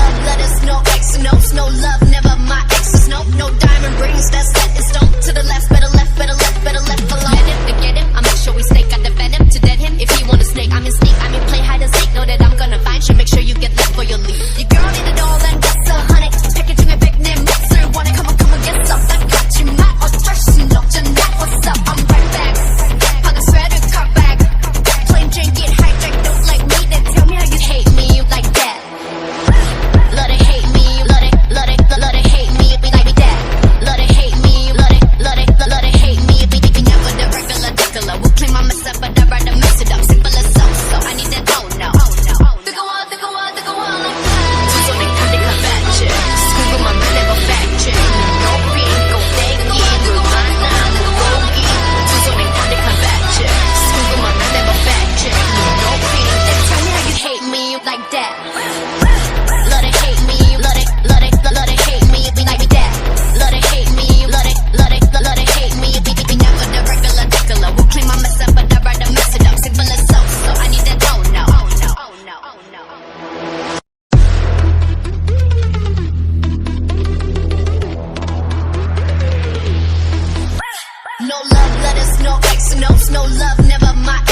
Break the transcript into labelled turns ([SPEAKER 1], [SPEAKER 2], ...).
[SPEAKER 1] love, let us no ex, no, no love, never my exes, no, no diamond Claim I'm a but I rather mess it up. Simple as so, so. I need that don't know. Think I want, think I want, think I like that. Just on the kind of convention. Scoop my mind, never fact check. No pain, go thank you. You're mine now, you're going. Just on the kind of convention. Scoop my mind, never fact check. No pain, tell me how you hate me like that. no love, let us know. X, no, no love, never mind.